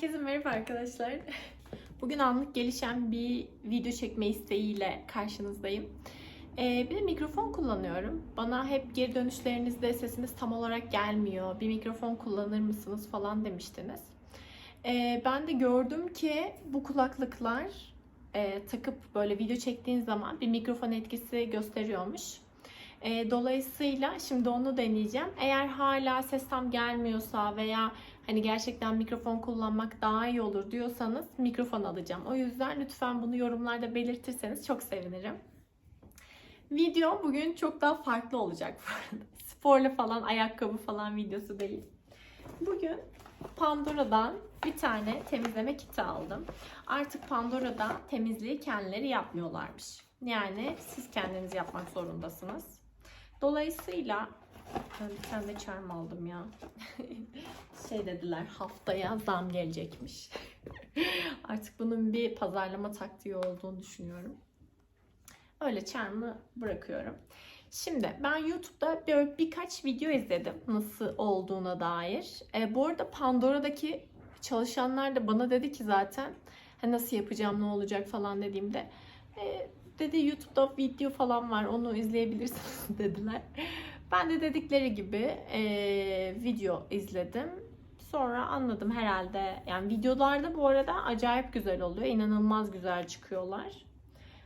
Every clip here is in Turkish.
Herkese merhaba arkadaşlar. Bugün anlık gelişen bir video çekme isteğiyle karşınızdayım. Ee, bir de mikrofon kullanıyorum. Bana hep geri dönüşlerinizde sesiniz tam olarak gelmiyor. Bir mikrofon kullanır mısınız falan demiştiniz. Ee, ben de gördüm ki bu kulaklıklar e, takıp böyle video çektiğin zaman bir mikrofon etkisi gösteriyormuş. E, dolayısıyla şimdi onu deneyeceğim. Eğer hala ses tam gelmiyorsa veya hani gerçekten mikrofon kullanmak daha iyi olur diyorsanız mikrofon alacağım. O yüzden lütfen bunu yorumlarda belirtirseniz çok sevinirim. Video bugün çok daha farklı olacak. Sporla falan, ayakkabı falan videosu değil. Bugün Pandora'dan bir tane temizleme kiti aldım. Artık Pandora'da temizliği kendileri yapmıyorlarmış. Yani siz kendiniz yapmak zorundasınız. Dolayısıyla ben bir tane de charm aldım ya. şey dediler haftaya zam gelecekmiş. Artık bunun bir pazarlama taktiği olduğunu düşünüyorum. Öyle charm'ı bırakıyorum. Şimdi ben YouTube'da böyle birkaç video izledim nasıl olduğuna dair. E, bu arada Pandora'daki çalışanlar da bana dedi ki zaten "Ha, nasıl yapacağım ne olacak falan dediğimde e, dedi YouTube'da video falan var onu izleyebilirsiniz dediler. Ben de dedikleri gibi e, video izledim. Sonra anladım herhalde. Yani videolarda bu arada acayip güzel oluyor. İnanılmaz güzel çıkıyorlar.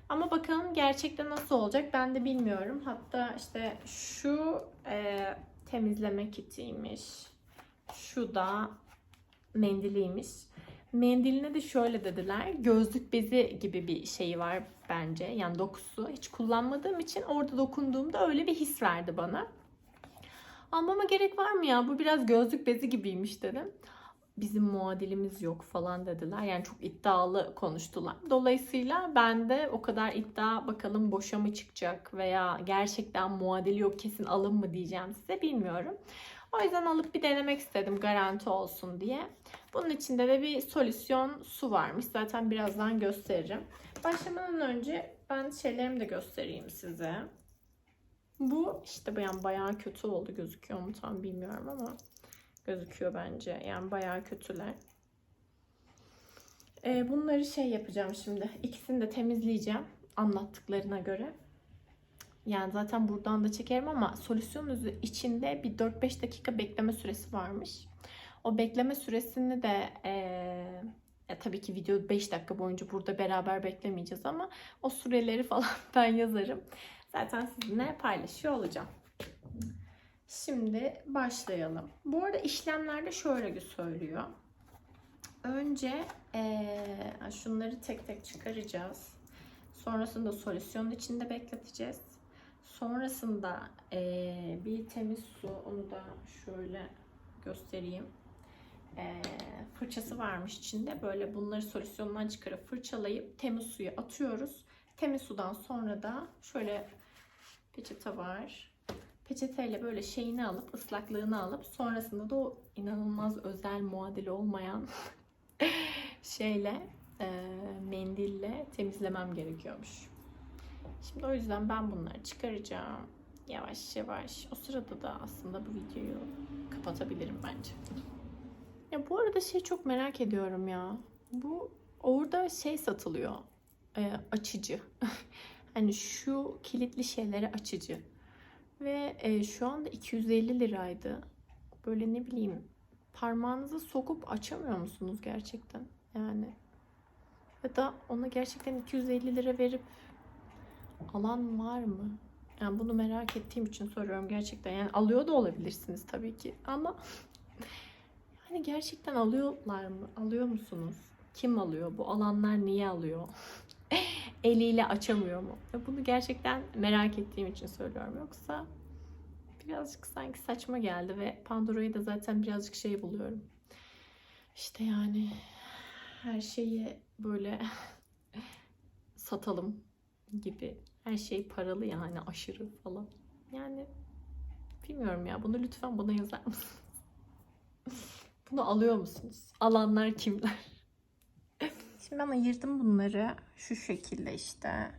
Ama bakalım gerçekten nasıl olacak ben de bilmiyorum. Hatta işte şu e, temizleme kitiymiş. Şu da mendiliymiş. Mendiline de şöyle dediler. Gözlük bezi gibi bir şey var bence. Yani dokusu. Hiç kullanmadığım için orada dokunduğumda öyle bir his verdi bana. Almama gerek var mı ya? Bu biraz gözlük bezi gibiymiş dedim. Bizim muadilimiz yok falan dediler. Yani çok iddialı konuştular. Dolayısıyla ben de o kadar iddia bakalım boşa mı çıkacak veya gerçekten muadili yok kesin alın mı diyeceğim size bilmiyorum. O yüzden alıp bir denemek istedim garanti olsun diye. Bunun içinde de bir solüsyon su varmış. Zaten birazdan gösteririm. Başlamadan önce ben şeylerimi de göstereyim size. Bu işte yani bayağı kötü oldu gözüküyor mu tam bilmiyorum ama gözüküyor bence. Yani bayağı kötüler. Ee, bunları şey yapacağım şimdi. İkisini de temizleyeceğim anlattıklarına göre. Yani zaten buradan da çekerim ama solüsyonun içinde bir 4-5 dakika bekleme süresi varmış. O bekleme süresini de ya tabii ki video 5 dakika boyunca burada beraber beklemeyeceğiz ama o süreleri falan ben yazarım. Zaten sizinle paylaşıyor olacağım. Şimdi başlayalım. Bu arada işlemlerde şöyle söylüyor. Önce ee, şunları tek tek çıkaracağız. Sonrasında solüsyonun içinde bekleteceğiz. Sonrasında ee, bir temiz su, onu da şöyle göstereyim. E, fırçası varmış içinde. Böyle bunları solüsyondan çıkarıp fırçalayıp temiz suya atıyoruz. Temiz sudan sonra da şöyle peçete var. Peçeteyle böyle şeyini alıp ıslaklığını alıp sonrasında da o inanılmaz özel muadili olmayan şeyle e, mendille temizlemem gerekiyormuş. Şimdi o yüzden ben bunları çıkaracağım. Yavaş yavaş. O sırada da aslında bu videoyu kapatabilirim bence. Ya bu arada şey çok merak ediyorum ya. Bu orada şey satılıyor. E, açıcı. hani şu kilitli şeyleri açıcı. Ve e, şu anda 250 liraydı. Böyle ne bileyim parmağınızı sokup açamıyor musunuz gerçekten? Yani ya da ona gerçekten 250 lira verip alan var mı? Yani bunu merak ettiğim için soruyorum gerçekten. Yani alıyor da olabilirsiniz tabii ki ama yani gerçekten alıyorlar mı? Alıyor musunuz? Kim alıyor? Bu alanlar niye alıyor? Eliyle açamıyor mu? Ya bunu gerçekten merak ettiğim için söylüyorum. Yoksa birazcık sanki saçma geldi ve Pandora'yı da zaten birazcık şey buluyorum. İşte yani her şeyi böyle satalım gibi. Her şey paralı yani aşırı falan. Yani bilmiyorum ya bunu lütfen bana yazar mısınız? Bunu alıyor musunuz? Alanlar kimler? Şimdi ben ayırdım bunları şu şekilde işte.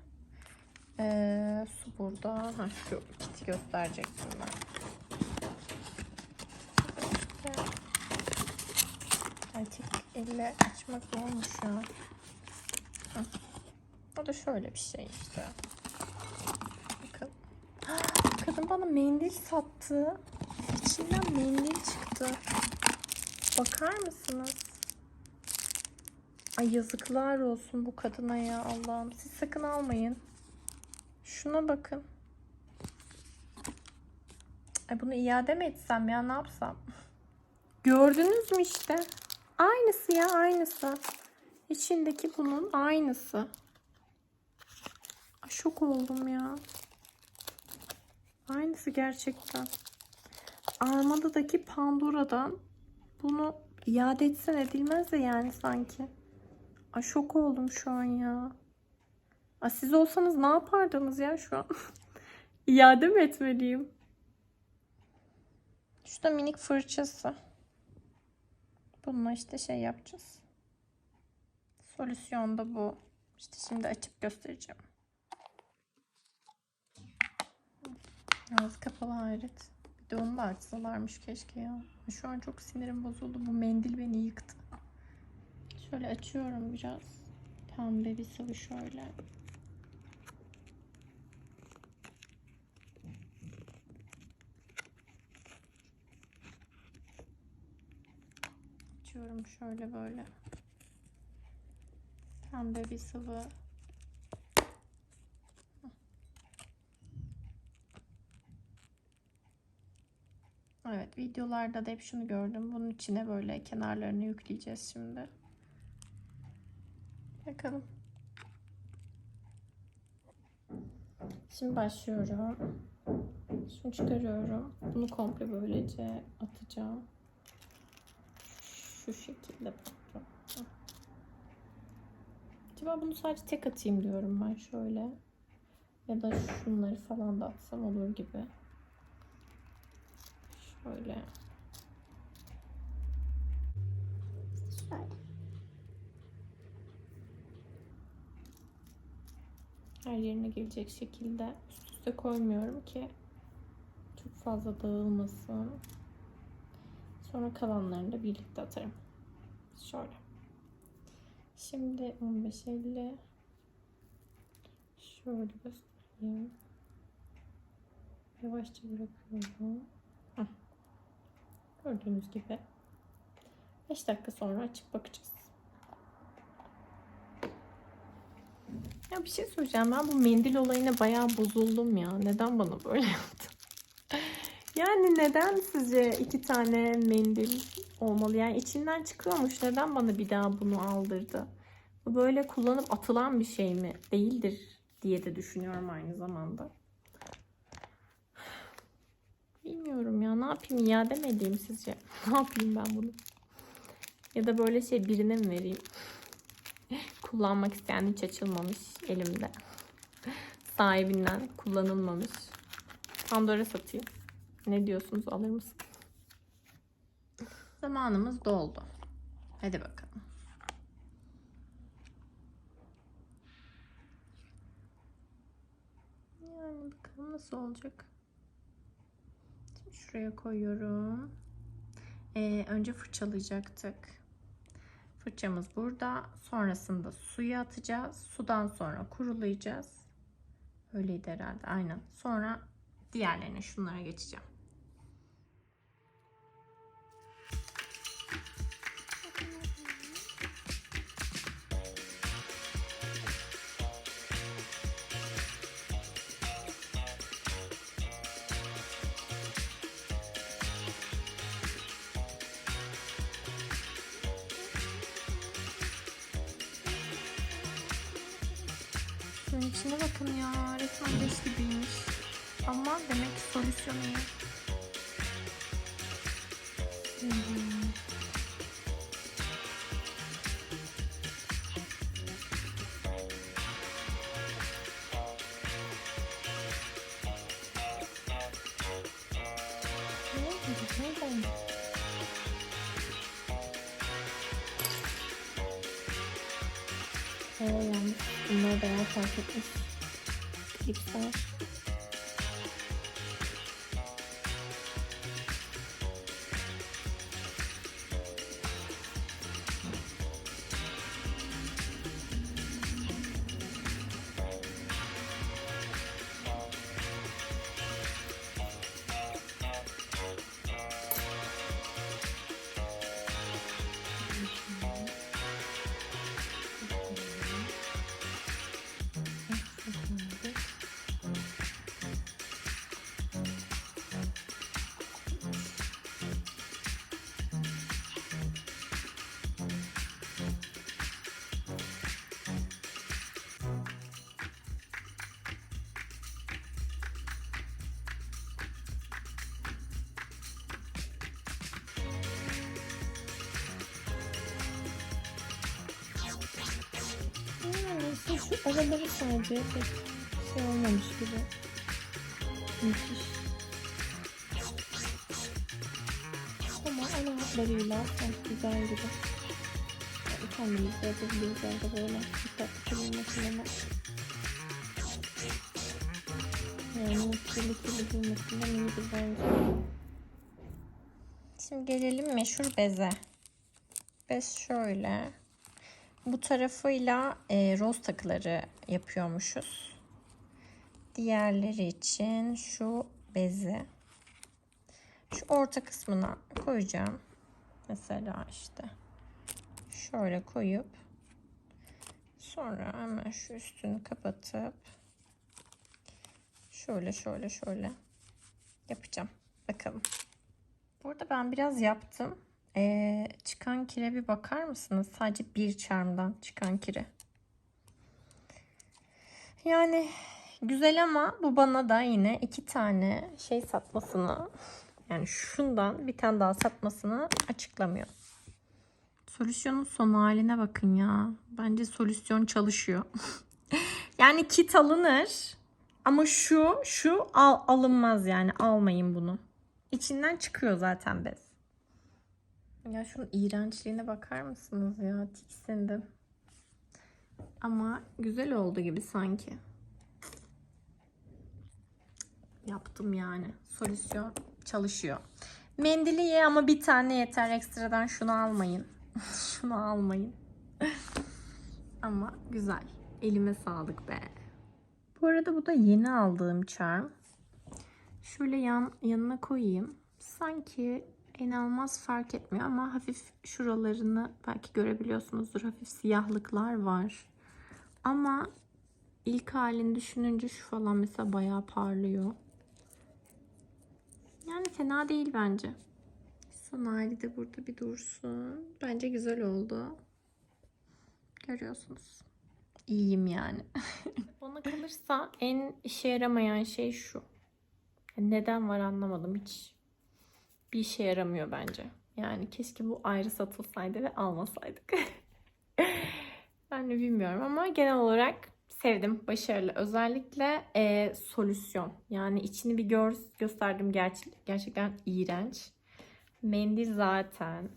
Ee, su burada. Ha, şu kiti gösterecektim ben. Artık Elle açmak zormuş ya. Hı. Da şöyle bir şey işte. Bakın. Kadın bana mendil sattı. İçinden mendil çıktı. Bakar mısınız? Ay yazıklar olsun bu kadına ya Allah'ım. Siz sakın almayın. Şuna bakın. Ay bunu iade mi etsem ya ne yapsam? Gördünüz mü işte? Aynısı ya aynısı. İçindeki bunun aynısı. Şok oldum ya. Aynısı gerçekten. Armada'daki Pandora'dan bunu iade etsen edilmez de yani sanki. Ay şok oldum şu an ya. Ay siz olsanız ne yapardınız ya şu an? iade mi etmeliyim? Şu da minik fırçası. Bununla işte şey yapacağız. Solüsyon da bu. İşte şimdi açıp göstereceğim. Ağzı kapalı hayret. Bir de onu da açsalarmış keşke ya. Şu an çok sinirim bozuldu. Bu mendil beni yıktı. Şöyle açıyorum biraz. Pembe bir sıvı şöyle. Açıyorum şöyle böyle. Pembe bir sıvı. Videolarda da hep şunu gördüm. Bunun içine böyle kenarlarını yükleyeceğiz şimdi. Bakalım. Şimdi başlıyorum. Şunu çıkarıyorum. Bunu komple böylece atacağım. Şu şekilde. Acaba bunu sadece tek atayım diyorum ben şöyle. Ya da şunları falan da atsam olur gibi. Şöyle. Her yerine gelecek şekilde üst üste koymuyorum ki çok fazla dağılmasın. Sonra kalanlarını da birlikte atarım. Şöyle. Şimdi 15.50 şöyle göstereyim. Yavaşça bırakıyorum. Gördüğünüz gibi 5 dakika sonra açıp bakacağız. Ya bir şey söyleyeceğim. Ben bu mendil olayına bayağı bozuldum ya. Neden bana böyle yaptı? Yani neden sizce iki tane mendil olmalı? Yani içinden çıkıyormuş. Neden bana bir daha bunu aldırdı? Bu böyle kullanıp atılan bir şey mi? Değildir diye de düşünüyorum aynı zamanda. Bilmiyorum ya. Ne yapayım? İade mi edeyim sizce? Ne yapayım ben bunu? Ya da böyle şey birine mi vereyim? Kullanmak isteyen hiç açılmamış elimde. Sahibinden kullanılmamış. Pandora satayım. Ne diyorsunuz? Alır mısın? Zamanımız doldu. Hadi bakalım. Yani bakalım nasıl olacak. Şuraya koyuyorum. Ee, önce fırçalayacaktık. Fırçamız burada. Sonrasında suya atacağız. Sudan sonra kurulayacağız. Öyleydi herhalde. Aynen. Sonra diğerlerine şunlara geçeceğim. Şunun içine bakın ya. Resmen leş gibiymiş. Ama demek ki solüsyon iyi. Hmm. Ne oldu? Neyden? Oo yanlış. Bunlar bayağı fark etmiş. Klipsler. Şu araları sadece pek şey olmamış gibi. Müthiş. Ama ana hatlarıyla sanki güzel gibi. Yani kendimiz de yapabiliriz arada böyle dikkatli kılınmasın ama. Yani kirli kirli durmasından iyidir bence. Şimdi gelelim meşhur beze. Bez şöyle. Bu tarafıyla e, roz takıları yapıyormuşuz. Diğerleri için şu bezi şu orta kısmına koyacağım. Mesela işte şöyle koyup sonra hemen şu üstünü kapatıp şöyle şöyle şöyle yapacağım. Bakalım. Burada ben biraz yaptım. Ee, çıkan kire bir bakar mısınız? Sadece bir çarmdan çıkan kire. Yani güzel ama bu bana da yine iki tane şey satmasını yani şundan bir tane daha satmasını açıklamıyor. Solüsyonun son haline bakın ya. Bence solüsyon çalışıyor. yani kit alınır ama şu şu al, alınmaz yani almayın bunu. İçinden çıkıyor zaten bez. Ya şunun iğrençliğine bakar mısınız ya? Tiksindim. Ama güzel oldu gibi sanki. Yaptım yani. Solüsyon çalışıyor. Mendili ye ama bir tane yeter. Ekstradan şunu almayın. şunu almayın. ama güzel. Elime sağlık be. Bu arada bu da yeni aldığım charm. Şöyle yan, yanına koyayım. Sanki inanılmaz fark etmiyor ama hafif şuralarını belki görebiliyorsunuzdur. Hafif siyahlıklar var. Ama ilk halini düşününce şu falan mesela bayağı parlıyor. Yani fena değil bence. Son hali de burada bir dursun. Bence güzel oldu. Görüyorsunuz. İyiyim yani. Bana kalırsa en işe yaramayan şey şu. Neden var anlamadım hiç. Bir işe yaramıyor bence. Yani keşke bu ayrı satılsaydı ve almasaydık. ben de bilmiyorum ama genel olarak sevdim. Başarılı. Özellikle e, solüsyon. Yani içini bir gör, gösterdim. Gerçi, gerçekten iğrenç. Mendil zaten.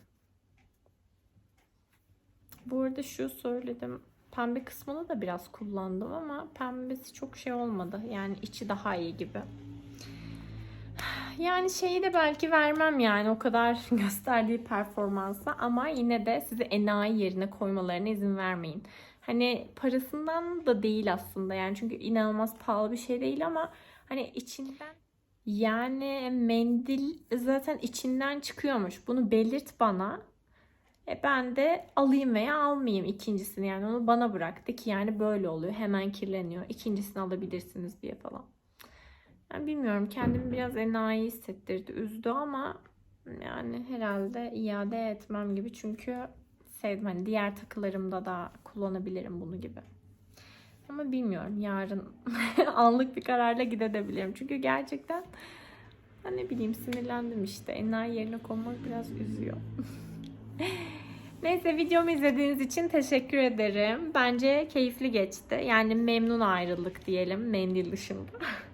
Bu arada şu söyledim. Pembe kısmını da biraz kullandım ama pembesi çok şey olmadı. Yani içi daha iyi gibi. Yani şeyi de belki vermem yani o kadar gösterdiği performansa ama yine de sizi enayi yerine koymalarına izin vermeyin. Hani parasından da değil aslında yani çünkü inanılmaz pahalı bir şey değil ama hani içinden yani mendil zaten içinden çıkıyormuş. Bunu belirt bana. E ben de alayım veya almayayım ikincisini yani onu bana bıraktı ki yani böyle oluyor. Hemen kirleniyor. İkincisini alabilirsiniz diye falan. Yani bilmiyorum kendimi biraz enayi hissettirdi. Üzdü ama yani herhalde iade etmem gibi çünkü sevdim. Hani diğer takılarımda da kullanabilirim bunu gibi. Ama bilmiyorum. Yarın anlık bir kararla gidebilirim. Çünkü gerçekten ben ne bileyim sinirlendim işte. Enayi yerine konmak biraz üzüyor. Neyse videomu izlediğiniz için teşekkür ederim. Bence keyifli geçti. Yani memnun ayrıldık diyelim mendil dışında.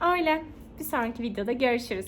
Öyle. Bir sonraki videoda görüşürüz.